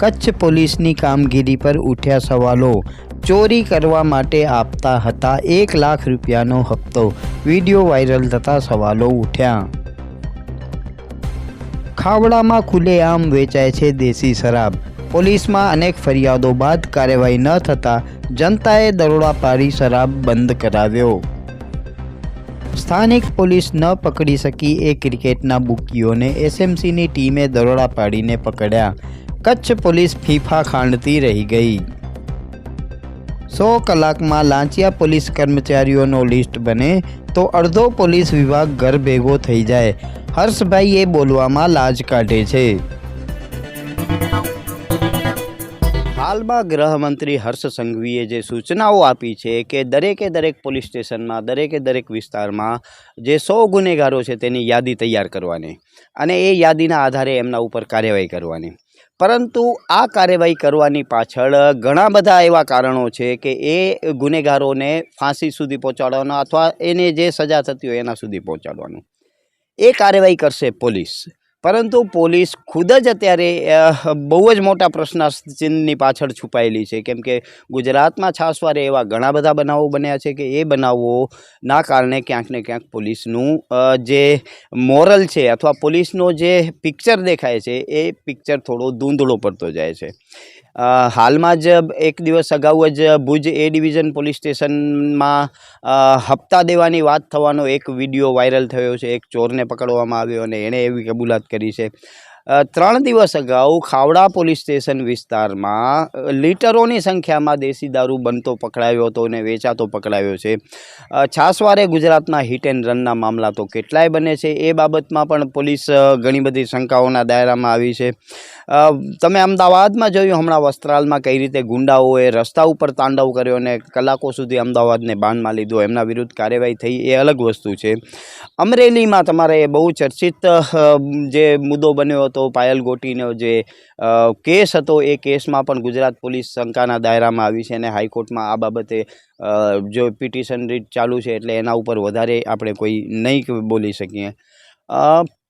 કચ્છ પોલીસની કામગીરી પર ઉઠ્યા સવાલો. ચોરી કરવા માટે આપતા હતા એક લાખ રૂપિયાનો હપ્તો. વીડિયો વાયરલ થતા સવાલો ઉઠ્યા. ખાવડામાં ખુલ્લેઆમ વેચાય છે દેશી શરાબ. પોલીસમાં અનેક ફરિયાદો બાદ કાર્યવાહી ન થતાં જનતાએ દરોડા પાડી શરાબ બંધ કરાવ્યો. સ્થાનિક પોલીસ ન પકડી શકી એ ક્રિકેટના બુકીઓને એસએમસીની ટીમે દરોડા પાડીને પકડ્યા. કચ્છ પોલીસ ફીફા ખાંડતી રહી ગઈ. સો કલાકમાં લાંચિયા પોલીસ કર્મચારીઓનો લિસ્ટ બને તો અડધો પોલીસ વિભાગ ઘર ભેગો થઈ જાય. હર્ષભાઈ એ બોલવામાં લાજ કાઢે છે. હાલમાં ગૃહમંત્રી હર્ષ સંઘવીએ જે સૂચનાઓ આપી છે કે દરેકે દરેક પોલીસ સ્ટેશનમાં, દરેકે દરેક વિસ્તારમાં જે સો ગુનેગારો છે તેની યાદી તૈયાર કરવાની અને એ યાદીના આધારે એમના ઉપર કાર્યવાહી કરવાની. પરંતુ આ કાર્યવાહી કરવાની પાછળ ઘણા બધા એવા કારણો છે કે એ ગુનેગારોને ફાંસી સુધી પહોંચાડવાનો અથવા એને જે સજા થતી હોય એના સુધી પહોંચાડવાનું. એ કાર્યવાહી કરશે પોલીસ. પરંતુ પોલીસ ખુદ જ અત્યારે બહુ જ મોટા પ્રશ્નાચિહ્નની પાછળ છુપાયેલી છે. કેમ કે ગુજરાતમાં છાસવારે એવા ઘણા બધા બનાવો બન્યા છે કે એ બનાવોના કારણે ક્યાંક ને ક્યાંક પોલીસનું જે મોરલ છે અથવા પોલીસનો જે પિક્ચર દેખાય છે, એ પિક્ચર થોડો ધૂંધળો પડતો જાય છે. હાલમાં જ એક દિવસ અગાઉ જ ભુજ એ ડિવિઝન પોલીસ સ્ટેશનમાં હપ્તા દેવાની વાત થવાનો એક વીડિયો વાયરલ થયો છે. એક ચોરને પકડવામાં આવ્યો અને એણે એવી કબૂલાત કરી છે. ત્રણ દિવસ અગાઉ ખાવડા પોલીસ સ્ટેશન વિસ્તારમાં લીટરોની સંખ્યામાં દેશી દારૂ બનતો પકડાયો હતો અને વેચાતો પકડાયો છે. છાસવારે ગુજરાતમાં હિટ એન્ડ રનના મામલા તો કેટલાય બને છે. એ બાબતમાં પણ પોલીસ ઘણી બધી શંકાઓના દાયરામાં આવી છે. તમે અમદાવાદમાં જોયું હમણાં વસ્ત્રાલમાં કઈ રીતે ગુંડાઓએ રસ્તા ઉપર તાંડવ કર્યો અને કલાકો સુધી અમદાવાદને બાનમાં લીધો. એમના વિરુદ્ધ કાર્યવાહી થઈ એ અલગ વસ્તુ છે. અમરેલીમાં તમારે બહુ ચર્ચિત જે મુદ્દો બન્યો હતો, પાયલ ગોટીનો જે કેસ હતો, એ કેસમાં પણ ગુજરાત પોલીસ શંકાના દાયરામાં આવી છે અને હાઈકોર્ટમાં આ બાબતે જો પિટિશન રીટ ચાલુ છે એટલે એના ઉપર વધારે આપણે કોઈ નહીં બોલી શકીએ.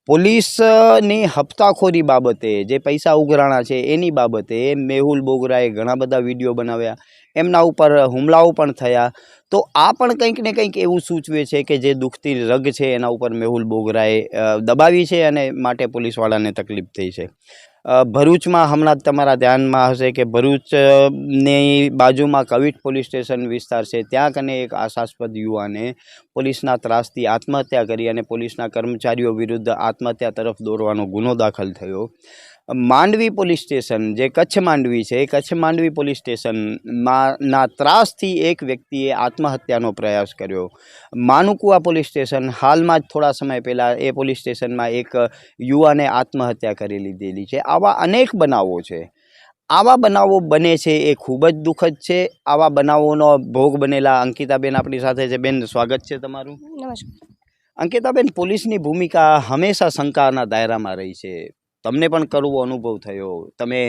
પોલીસની હપ્તાખોરી બાબતે જે પૈસા ઉઘરાણા છે એની બાબતે મેહુલ બોગરાએ ઘણા બધા વીડિયો બનાવ્યા. એમના ઉપર હુમલાઓ પણ થયા. તો આ પણ કંઈક ને કંઈક એવું સૂચવે છે કે જે દુઃખતી રગ છે એના ઉપર મેહુલ બોગરાએ દબાવી છે અને માટે પોલીસવાળાને તકલીફ થઈ છે. ભરૂચમાં હમણાં તમારા ધ્યાનમાં હશે કે ભરૂચની બાજુમાં કવિટ પોલીસ સ્ટેશન વિસ્તાર છે. ત્યાં કને એક આશાસ્પદ યુવાને પોલીસના ત્રાસથી આત્મહત્યા કરી અને પોલીસના કર્મચારીઓ વિરુદ્ધ આત્મહત્યા તરફ દોરવાનો ગુનો દાખલ થયો. માંડવી પોલીસ સ્ટેશન જે કચ્છ માંડવી છે એ કચ્છ માંડવી પોલીસ સ્ટેશનમાં ના ત્રાસથી એક વ્યક્તિએ આત્મહત્યાનો પ્રયાસ કર્યો. માનુકુવા પોલીસ સ્ટેશન હાલમાં જ થોડા સમય પહેલાં એ પોલીસ સ્ટેશનમાં એક યુવાને આત્મહત્યા કરી લીધેલી છે. આવા અનેક બનાવો છે. આવા બનાવો બને છે એ ખૂબ જ દુઃખદ છે. આવા બનાવોનો ભોગ બનેલા અંકિતાબેન આપણી સાથે છે. બેન સ્વાગત છે તમારું. નમસ્કાર. અંકિતાબેન પોલીસની ભૂમિકા હંમેશા શંકાના દાયરામાં રહી છે. તમને પણ કરવો અનુભવ થયો તમે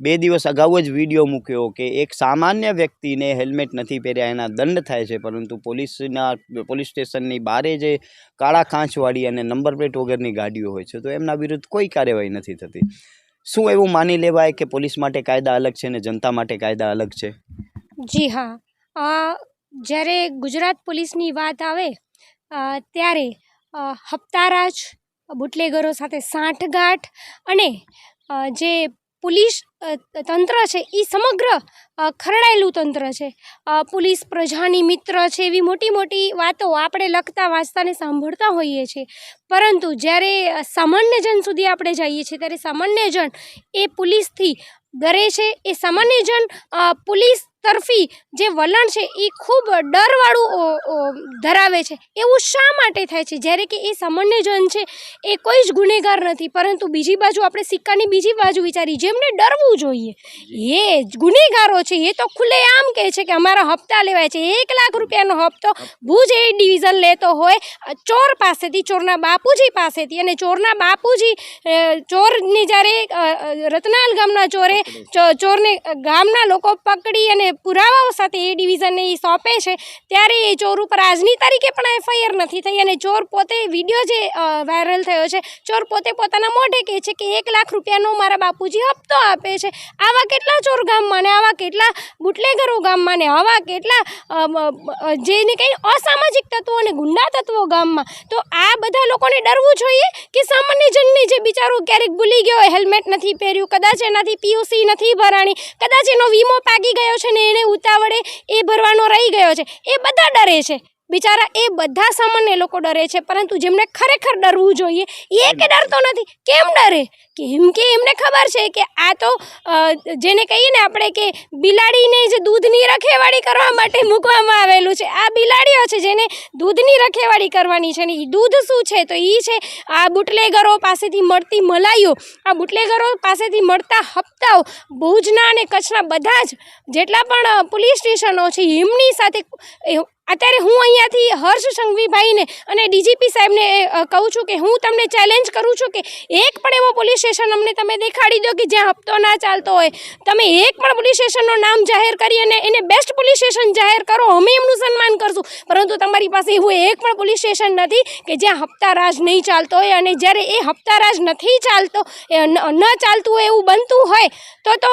બે દિવસ અગાઉ જ વીડિયો મૂક્યો કે એક સામાન્ય વ્યક્તિને હેલ્મેટ નથી પહેર્યા, એના દંડ થાય છે, પરંતુ પોલીસના, પોલીસ સ્ટેશનની બારે જે કાળા કાંચવાળી અને નંબર પ્લેટ વગરની ગાડીઓ હોય છે, તો એમના વિરુદ્ધ કોઈ કાર્યવાહી નથી થતી. શું એવું માની લેવાય કે પોલીસ માટે કાયદા અલગ છે અને જનતા માટે કાયદા અલગ છે? જી હા. જ્યારે ગુજરાત પોલીસની વાત આવે ત્યારે હપ્તારાજ બુટલેગરો સાથે સાંઠગાંઠ અને જે પોલીસ તંત્ર છે એ સમગ્ર ખરડાયેલું તંત્ર છે. પોલીસ પ્રજાની મિત્ર છે, એવી મોટી મોટી વાતો આપણે લખતા વાંચતાને સાંભળતા હોઈએ છીએ. પરંતુ જ્યારે સામાન્ય જન સુધી આપણે જઈએ છીએ, ત્યારે સામાન્ય જન એ પોલીસથી ડરે છે, એ સામાન્ય જન પોલીસ તરફી જે વલણ છે એ ખૂબ ડરવાળું ધરાવે છે. એવું શા માટે થાય છે? જ્યારે કે એ સામાન્ય જન છે એ કોઈ જ ગુનેગાર નથી. પરંતુ બીજી બાજુ આપણે સિક્કાની બીજી બાજુ વિચારી જેમને ડરવું જોઈએ. એ જ ગુનેગારો છે. એ તો ખુલ્લેઆમ કહે છે કે અમારા હપ્તા લેવાય છે. એક લાખ રૂપિયાનો હપ્તો ભુજ એ ડિવિઝન લેતો હોય ચોર પાસેથી ચોરના બાપુજી પાસેથી અને ચોરના બાપુજી ચોરને જ્યારે રતનાલ ગામના ચોરે ચો- ચોરને ગામના લોકો પકડી અને પુરાવાઓ સાથે એ ડિવિઝનને એ સોંપે છે, ત્યારે એ ચોર ઉપર આજની તારીખે પણ એફઆઈઆર નથી થઈ અને ચોર પોતે વીડિયો જે વાયરલ થયો છે, ચોર પોતે પોતાના મોઢે કહે છે કે એક લાખ રૂપિયાનો મારા બાપુજી હપ્તો આપે છે. આવા કેટલા ચોર ગામમાં ને આવા કેટલા બુટલેગરો ગામમાં ને આવા કેટલા જેને કંઈ અસામાજિક તત્વો અને ગુંડા તત્વો ગામમાં, તો આ બધા લોકોને ડરવું જોઈએ કે સામાન્ય જનને જે બિચારો ક્યારેક ભૂલી ગયો હેલ્મેટ નથી પહેર્યું, કદાચ એનાથી પીયુસી નથી ભરાણી, કદાચ એનો વીમો પાકી ગયો છે ને એને ઉતાવળે એ ભરવાનો રહી ગયો છે. એ બધા ડરે છે. બિચારા એ બધા સામાન્ય લોકો ડરે છે પરંતુ જેમને ખરેખર ડરવું જોઈએ એ કે ડરતો નથી. કેમ ડરે? કેમ કે એમને ખબર છે કે આ તો જેને કહીએ ને આપણે કે બિલાડીને જે દૂધની રખેવાળી કરવા માટે મૂકવામાં આવેલું છે. આ બિલાડીઓ છે જેને દૂધની રખેવાળી કરવાની છે ને એ દૂધ શું છે? તો એ છે આ બુટલેગરો પાસેથી મળતી મલાઈઓ. આ બુટલેગરો પાસેથી મળતા હપ્તાઓ ભુજના અને કચ્છના બધા જ જેટલા પણ પોલીસ સ્ટેશનો છે એમની સાથે અત્યારે હું અહીંયાથી હર્ષ સંઘવીભાઈને અને ડીજીપી સાહેબને કહું છું કે હું તમને ચેલેન્જ કરું છું કે એક પણ એવો પોલીસ સ્ટેશન અમને તમે દેખાડી દો કે જ્યાં હપ્તો ના ચાલતો હોય. તમે એક પણ પોલીસ સ્ટેશનનું નામ જાહેર કરી અને એને બેસ્ટ પોલીસ સ્ટેશન જાહેર કરો, અમે એમનું સન્માન કરશું. પરંતુ તમારી પાસે એવું એક પણ પોલીસ સ્ટેશન નથી કે જ્યાં હપ્તા રાજ નહીં ચાલતો હોય અને જ્યારે એ હપ્તા રાજ નથી ચાલતો, એ ન ચાલતું હોય એવું બનતું હોય, તો તો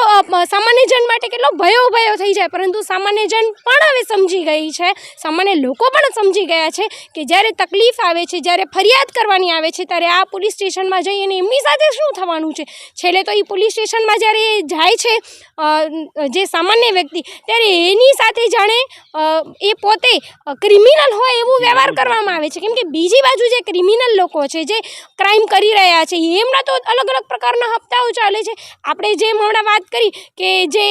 સામાન્યજન સામાન્ય જન માટે કેટલો ભયો ભયો થઈ જાય. પરંતુ સામાન્ય જન પણ હવે સમજી ગઈ છે. સામાન્ય લોકો પણ સમજી ગયા છે કે જ્યારે તકલીફ આવે છે, જ્યારે ફરિયાદ કરવાની આવે છે, ત્યારે આ પોલીસ સ્ટેશનમાં જઈ અને એમની સાથે શું થવાનું છે? છેલ્લે તો એ પોલીસ સ્ટેશનમાં જ્યારે એ જાય છે જે સામાન્ય વ્યક્તિ, ત્યારે એની સાથે જાણે એ પોતે ક્રિમિનલ હોય એવું વ્યવહાર કરવામાં આવે છે. કેમ કે બીજી બાજુ જે ક્રિમિનલ લોકો છે, જે ક્રાઇમ કરી રહ્યા છે, એમના તો અલગ અલગ પ્રકારના હપ્તાઓ ચાલે છે. આપણે જેમ હમણાં વાત કરી કે જે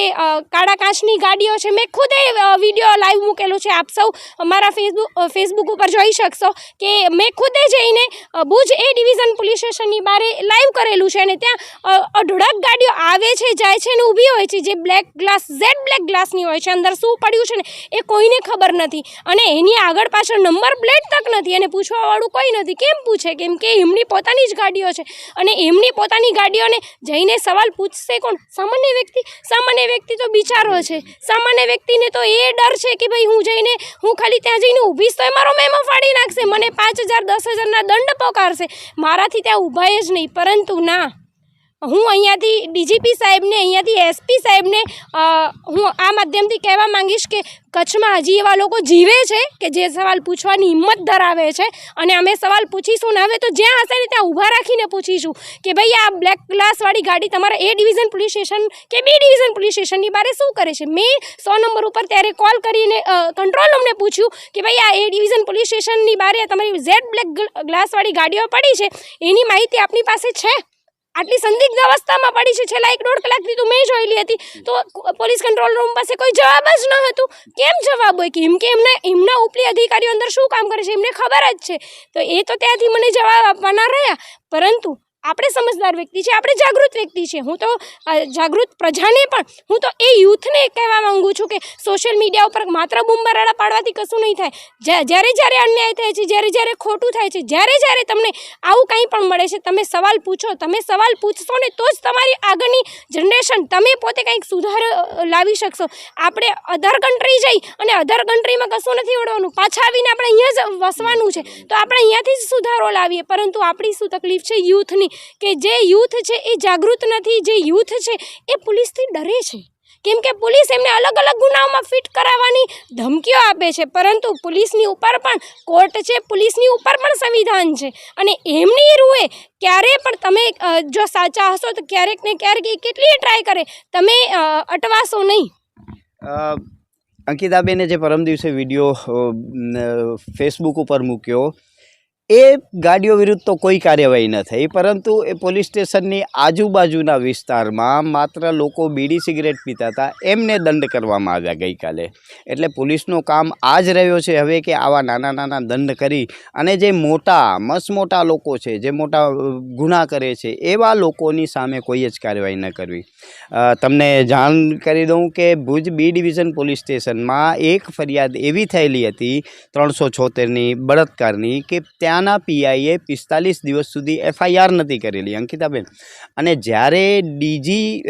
કાળા કાચની ગાડીઓ છે, મેં ખુદે વીડિયો લાઈવ મૂકેલો છે. આપ સૌ અમારા ફેસબુક ફેસબુક ઉપર જોઈ શકશો કે મેં ખુદે જઈને ભુજ એ ડિવિઝન પોલીસ સ્ટેશનની બારે લાઈવ કરેલું છે અને ત્યાં અઢળક ગાડીઓ આવે છે, જાય છે અને ઊભી હોય છે, જે બ્લેક ગ્લાસ, ઝેડ બ્લેક ગ્લાસની હોય છે. અંદર શું પડ્યું છે ને એ કોઈને ખબર નથી. અને એની આગળ પાછળ નંબર પ્લેટ તક નથી અને પૂછવાવાળું કોઈ નથી. કેમ પૂછે? કેમ કે એમની પોતાની જ ગાડીઓ છે. અને એમની પોતાની ગાડીઓને જઈને સવાલ પૂછશે કોણ? સામાન્ય વ્યક્તિ? સામાન્ય વ્યક્તિ તો બિચારો છે. સામાન્ય વ્યક્તિને તો એ ડર છે કે ભાઈ હું જઈને હું ખાલી ત્યાં જઈને ઊભીશ તો એ મારો મેમો ફાડી નાખશે. મને પાંચ હજાર, દસ હજારના દંડ પોકારશે. મારાથી ત્યાં ઊભાય જ નહીં. પરંતુ ના. હું અહીંયાથી ડીજીપી સાહેબને, અહીંયાથી એસપી સાહેબને હું આ માધ્યમથી કહેવા માંગીશ કે કચ્છમાં હજી એવા લોકો જીવે છે કે જે સવાલ પૂછવાની હિંમત ધરાવે છે? અને અમે સવાલ પૂછીશું ને હવે તો જ્યાં હશે ને ત્યાં ઊભા રાખીને પૂછીશું કે ભાઈ આ બ્લેક ગ્લાસવાળી ગાડી તમારા એ ડિવિઝન પોલીસ સ્ટેશન કે બી ડિવિઝન પોલીસ સ્ટેશનની બારે શું કરે છે? મેં સો નંબર ઉપર ત્યારે કોલ કરીને કંટ્રોલ રૂમને પૂછ્યું કે ભાઈ આ એ ડિવિઝન પોલીસ સ્ટેશનની બારે તમારી ઝેડ બ્લેક ગ્લાસવાળી ગાડીઓ પડી છે, એની માહિતી આપની પાસે છે? આટલી સંદિગ્ધ અવસ્થામાં પડી છે. છેલ્લા એક દોઢ કલાકથી તો મેં જોયેલી હતી. તો પોલીસ કંટ્રોલ રૂમ પાસે કોઈ જવાબ જ ન હતું. કેમ જવાબ હોય? કે એમ કે એમને, એમના ઉપલી અધિકારીઓ અંદર શું કામ કરે છે? એમને ખબર જ છે. તો એ તો ત્યાંથી મને જવાબ આપવાના રહ્યા. પરંતુ આપણે સમજદાર વ્યક્તિ છે, આપણે જાગૃત વ્યક્તિ છે. હું તો જાગૃત પ્રજાને પણ, હું તો એ યુથને કહેવા માંગુ છું કે સોશિયલ મીડિયા ઉપર માત્ર બૂમબરાડા પાડવાથી કશું નહીં થાય. જ્યારે જ્યારે અન્યાય થાય છે, જ્યારે જ્યારે ખોટું થાય છે, જ્યારે જ્યારે તમને આવું કંઈ પણ મળે છે, તમે સવાલ પૂછો, તમે સવાલ પૂછશો ને તો જ તમારી આગળની જનરેશન તમે પોતે કંઈક સુધાર લાવી શકશો. આપણે અધર કન્ટ્રી જઈ અને અધર કન્ટ્રીમાં કશું નથી ઓળવાનું પાછા આવીને આપણે અહીંયા જ વસવાનું છે. તો આપણે અહીંયાથી જ સુધારો લાવીએ. પરંતુ આપણી શું તકલીફ છે? યુથની. કે જે યુથ છે એ જાગૃત નથી, જે યુથ છે એ પોલીસથી ડરે છે. કેમ કે પોલીસ એમને અલગ અલગ ગુનાઓમાં ફિટ કરાવવાની ધમકીઓ આપે છે, પરંતુ પોલીસની ઉપર પણ, કોર્ટ છે, પોલીસની ઉપર પણ સંવિધાન છે. અને એમની રૂએ ક્યારે પણ તમે જો સાચા હશો તો ક્યારેક ને ક્યારેક એ કેટલી ટ્રાય કરે, તમે અટવાશો નહીં. અંકિતાબેને જે પરમ દિવસે વીડિયો ફેસબુક ઉપર મૂક્યો એ ગાડીઓ વિરુદ્ધ તો કોઈ કાર્યવાહી ન થઈ, પરંતુ એ પોલીસ સ્ટેશનની આજુબાજુના વિસ્તારમાં માત્ર લોકો બીડી સિગરેટ પીતા હતા, એમને દંડ કરવામાં આવ્યા ગઈકાલે. એટલે પોલીસનું કામ આ જ રહ્યો છે હવે કે આવા નાના નાના દંડ કરી અને જે મોટા મસમોટા મોટા લોકો છે, જે મોટા ગુના કરે છે, એવા લોકોની સામે કોઈ જ કાર્યવાહી ન કરવી. તમને જાણ કરી દઉં કે ભુજ બી ડિવિઝન પોલીસ સ્ટેશનમાં એક ફરિયાદ એવી થયેલી હતી, ત્રણસો છોતેરની બળાત્કારની, કે ત્યાં ત્યાંના પીઆઈએ પિસ્તાલીસ દિવસ સુધી એફઆઈઆર નથી કરેલી, અંકિતાબેન. અને જ્યારે ડીજી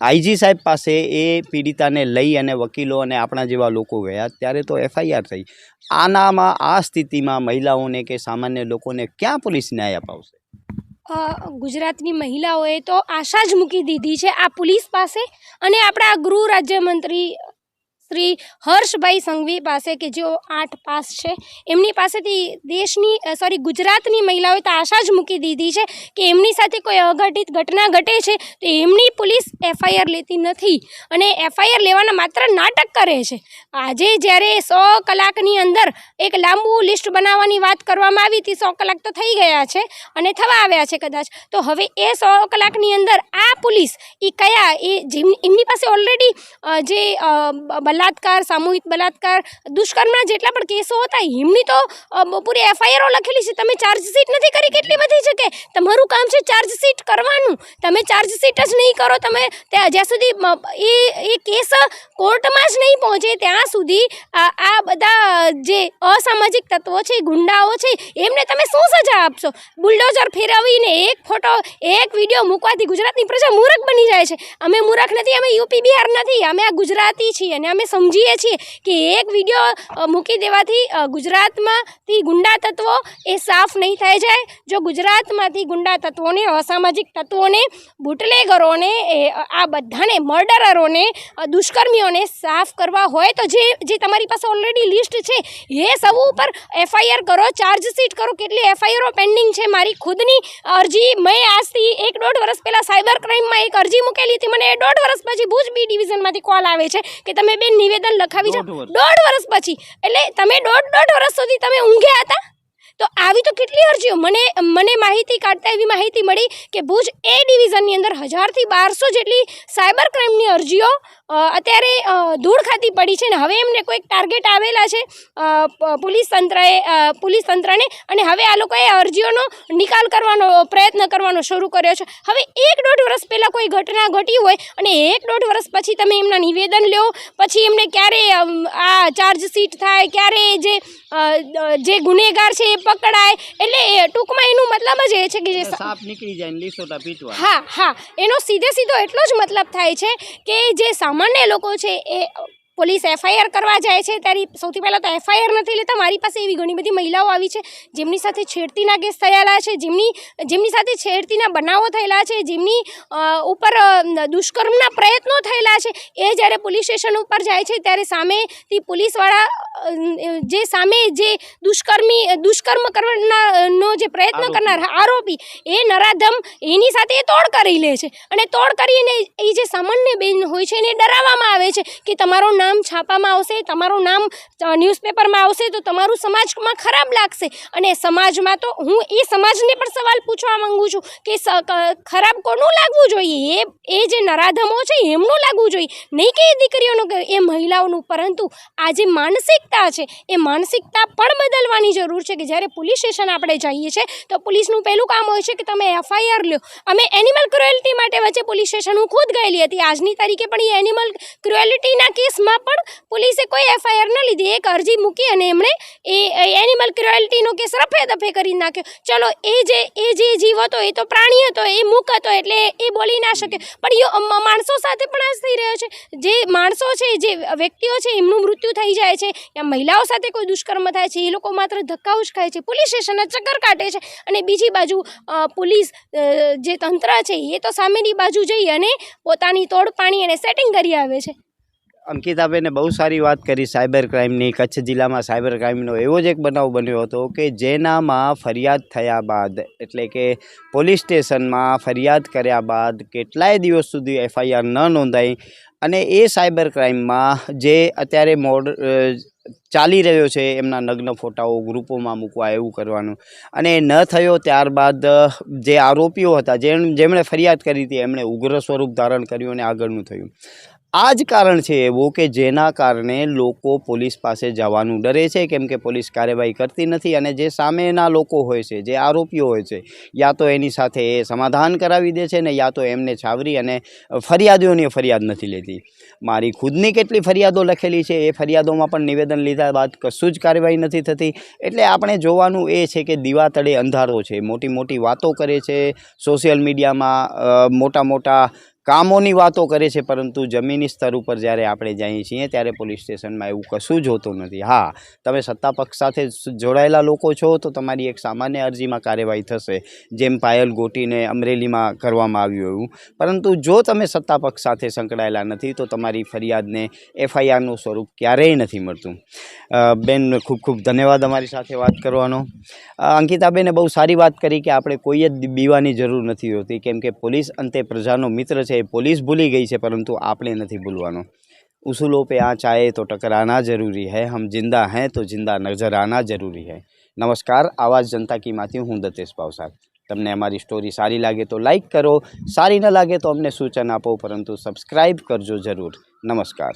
આઈજી સાહેબ પાસે એ પીડિતાને લઈ અને વકીલો અને આપણા જેવા લોકો ગયા, ત્યારે તો એફઆઈઆર થઈ. આનામાં, આ સ્થિતિમાં મહિલાઓને કે સામાન્ય લોકોને ક્યાં પોલીસ ન્યાય અપાવશે? ગુજરાતની મહિલાઓએ તો આશા જ મૂકી દીધી છે આ પોલીસ પાસે અને આપણા ગૃહ રાજ્યમંત્રી શ્રી હર્ષભાઈ સંઘવી પાસે કે જેઓ આઠ પાસ છે, એમની પાસેથી દેશની સોરી ગુજરાતની મહિલાઓએ તો આશા જ મૂકી દીધી છે કે એમની સાથે કોઈ અઘટિત ઘટના ઘટે છે, તો એમની પોલીસ એફઆઈઆર લેતી નથી અને એફઆઈઆર લેવાના માત્ર નાટક કરે છે. આજે જ્યારે સો કલાકની અંદર એક લાંબુ લિસ્ટ બનાવવાની વાત કરવામાં આવી હતી, સો કલાક તો થઈ ગયા છે અને થવા આવ્યા છે કદાચ. તો હવે એ સો કલાકની અંદર આ પોલીસ એ કયા એ જેમ, એમની પાસે ઓલરેડી જે બલાત્કાર, સામૂહિક બલાત્કાર, દુષ્કર્મના જેટલા પણ કેસો હતા, એમની તો પૂરી એફઆઈઆરો લખેલી છે. તમે ચાર્જશીટ નથી કરી? કેટલી બધી છે કે તમારું કામ છે ચાર્જશીટ કરવાનું. તમે ચાર્જશીટ જ નહીં કરો, તમે ત્યાં જ્યાં સુધી એ એ કેસ કોર્ટમાં જ નહીં પહોંચે, ત્યાં સુધી આ બધા જે અસામાજિક તત્વો છે, ગુંડાઓ છે, એમને તમે શું સજા આપશો? બુલડોઝર ફેરવીને એક ફોટો, એક વીડિયો મૂકવાથી ગુજરાતની પ્રજા મૂર્ખ બની જાય છે. અમે મૂર્ખ નથી, અમે યુપી, બિહાર નથી, અમે આ ગુજરાતી છીએ અને અમે સમજીએ છીએ કે એક વીડિયો મૂકી દેવાથી ગુજરાતમાંથી ગુંડા તત્વો એ સાફ નહીં થઈ જાય. જો ગુજરાતમાંથી ગુંડા તત્વોને, અસામાજિક તત્વોને, બુટલેગરોને, એ આ બધાને મર્ડરરોને દુષ્કર્મીઓને સાફ કરવા હોય તો જે જે તમારી પાસે ઓલરેડી લિસ્ટ છે એ સૌ ઉપર એફઆઈઆર કરો ચાર્જશીટ કરો કેટલી એફઆઈઆરો પેન્ડિંગ છે મારી ખુદની અરજી. મેં આજથી એક દોઢ વર્ષ પહેલાં સાયબર ક્રાઇમમાં એક અરજી મૂકેલી હતી. મને દોઢ વર્ષ પછી ભુજ બી ડિવિઝનમાંથી કોલ આવે છે કે તમે બેન નિવેદન લખાવી જાઓ. દોઢ વર્ષ. દોઢ વર્ષ પછી. એટલે તમે દોઢ દોઢ વર્ષ સુધી તમે ઊંઘ્યા હતા? તો આવી તો કેટલી અરજીઓ? મને મને માહિતી કાઢતા એવી માહિતી મળી કે ભુજ એ ડિવિઝનની અંદર હજારથી બારસો જેટલી સાયબર ક્રાઇમની અરજીઓ અત્યારે ધૂળ ખાતી પડી છે ને હવે એમને કોઈક ટાર્ગેટ આવેલા છે પોલીસ તંત્રએ પોલીસ તંત્રને અને હવે આ લોકોએ અરજીઓનો નિકાલ કરવાનો, પ્રયત્ન કરવાનો શરૂ કર્યો છે. હવે એક દોઢ વર્ષ પહેલાં કોઈ ઘટના ઘટી હોય અને એક દોઢ વર્ષ પછી તમે એમના નિવેદન લ્યો, પછી એમને ક્યારે આ ચાર્જશીટ થાય, ક્યારે જે જે ગુનેગાર છે એ પકડાય. એટલે ટૂંકમાં એનું મતલબ જ એ છે કે જે સાપ નીકળી જાય લીસોટા પીટવા. હા હા. એનો સીધે સીધો એટલો જ મતલબ થાય છે કે જે સામાન્ય લોકો છે એ પોલીસ એફઆઈઆર કરવા જાય છે ત્યારે સૌથી પહેલાં તો એફઆઈઆર નથી લેતા. મારી પાસે એવી ઘણી બધી મહિલાઓ આવી છે જેમની સાથે છેડતીના કેસ થયેલા છે જેમની જેમની સાથે છેડતીના બનાવો થયેલા છે જેમની ઉપર દુષ્કર્મના પ્રયત્નો થયેલા છે. એ જ્યારે પોલીસ સ્ટેશન ઉપર જાય છે ત્યારે સામેથી પોલીસવાળા જે સામે જે દુષ્કર્મી દુષ્કર્મ કરનારનો જે પ્રયત્ન. કરનાર આરોપી એ નરાધમ એની સાથે તોડ કરી લે છે. અને તોડ કરીને એ જે સામાન્ય બેન હોય છે એને ડરાવવામાં આવે છે કે તમારો નામ છાપામાં આવશે, તમારું નામ ન્યૂઝપેપરમાં આવશે, તો તમારું સમાજમાં ખરાબ લાગશે. અને સમાજમાં તો હું એ સમાજને પણ સવાલ પૂછવા માંગુ છું કે ખરાબ કોનું લાગવું જોઈએ? એ એ જે નરાધમો છે, એમનું લાગવું જોઈએ. નહીં કે એ દીકરીઓનું એ મહિલાઓનું, પરંતુ આ જે માનસિકતા છે, એ માનસિકતા પણ બદલવાની જરૂર છે કે જ્યારે પોલીસ સ્ટેશન આપણે જઈએ છીએ તો પોલીસનું પહેલું કામ હોય છે કે તમે એફઆઈઆર લ્યો. અમે એનિમલ ક્રુએલિટી માટે વચ્ચે પોલીસ સ્ટેશન હું ખુદ ગયેલી હતી. આજની તારીખે પણ એ એનિમલ ક્રુએલિટીના કેસમાં પણ પોલીસે કોઈ એફઆઈઆર ન લીધી. એક અરજી મૂકી અને એમણે એ એનિમલ ક્રોયલ્ટીનો કેસ રફે દફે કરી નાખ્યો. ચલો, એ જે એ જે જીવ હતો, એ તો પ્રાણી હતો, એ મૂક હતો એટલે એ બોલી ના શકે. પણ માણસો સાથે પણ આ થઈ રહ્યો છે. જે માણસો છે, જે વ્યક્તિઓ છે, એમનું મૃત્યુ થઈ જાય છે. યા મહિલાઓ સાથે કોઈ દુષ્કર્મ થાય છે, એ લોકો માત્ર ધક્કાઓ જ ખાય છે. પોલીસ સ્ટેશનના ચક્કર કાઢે છે. અને બીજી બાજુ પોલીસ જે તંત્ર છે, એ તો સામેની બાજુ જઈ અને પોતાની તોડ પાણી અને સેટિંગ કરી આવે છે. અંકિતાબેને બહુ સારી વાત કરી સાયબર ક્રાઇમની, કચ્છ જિલ્લામાં સાયબર ક્રાઇમનો એવો જ એક બનાવ બન્યો હતો કે જેનામાં ફરિયાદ થયા બાદ, એટલે કે પોલીસ સ્ટેશનમાં ફરિયાદ કર્યા બાદ કેટલાય દિવસ સુધી એફઆઈઆર ન નોંધાઈ અને એ સાયબર ક્રાઇમમાં જે અત્યારે મોડ ચાલી રહ્યો છે એમના નગ્ન ફોટાઓ ગ્રુપોમાં મૂકવા એવું કરવાનું. અને ન થયો ત્યારબાદ, જે આરોપીઓ હતા, જેમ, જેમણે ફરિયાદ કરી હતી, એમણે ઉગ્ર સ્વરૂપ ધારણ કર્યું અને આગળનું થયું. આ જ કારણ છે એવું કે જેના કારણે લોકો પોલીસ પાસે જવાનું ડરે છે, કેમ કે પોલીસ કાર્યવાહી કરતી નથી અને જે સામેના લોકો હોય છે, જે આરોપીઓ હોય છે, યા તો એની સાથે એ સમાધાન કરાવી દે છે ને યા તો એમને છાવરી અને ફરિયાદીઓની ફરિયાદ નથી લેતી. મારી ખુદની કેટલી ફરિયાદો લખેલી છે, એ ફરિયાદોમાં પણ નિવેદન લીધા બાદ કશું જ કાર્યવાહી નથી થતી. એટલે આપણે જોવાનું એ છે કે દીવા તળે અંધારો છે, મોટી મોટી વાતો કરે છે, સોશિયલ મીડિયામાં મોટા મોટા કામોની વાતો કરે છે, પરંતુ જમીની સ્તર ઉપર જ્યારે આપણે જઈએ છીએ, ત્યારે પોલીસ સ્ટેશનમાં એવું કશું જ હોતું નથી. હા, તમે સત્તા પક્ષ સાથે જોડાયેલા લોકો છો, તો તમારી એક સામાન્ય અરજીમાં કાર્યવાહી થશે, જેમ પાયલ ગોટીને અમરેલીમાં કરવામાં આવ્યું એવું પરંતુ જો તમે સત્તા પક્ષ સાથે સંકળાયેલા નથી, તો તમારી ફરિયાદને એફઆઈઆરનું સ્વરૂપ ક્યારેય નથી મળતું. બેન, ખૂબ ખૂબ ધન્યવાદ અમારી સાથે વાત કરવાનો. અંકિતાબેને બહુ સારી વાત કરી કે આપણે કોઈ જ બીવાની જરૂર નથી હોતી, કેમ કે પોલીસ અંતે પ્રજાનો મિત્ર છે છે, પોલીસ ભૂલી ગई છે, પરંતુ આપણે નથી ભૂલવાનું. उसूलों पे आँच आए तो टकराना जरूरी है हम जिंदा हैं तो जिंदा नजर आना जरूरी है નમસ્કાર આવાજ જનતા કી માથી હું, દતેશ પાવસાર તમને અમારી સ્ટોરી સારી લાગે તો લાઈક કરો, સારી ન લાગે તો અમને સૂચન આપો, પરંતુ સબસ્ક્રાઈબ કરજો જરૂર. નમસ્કાર.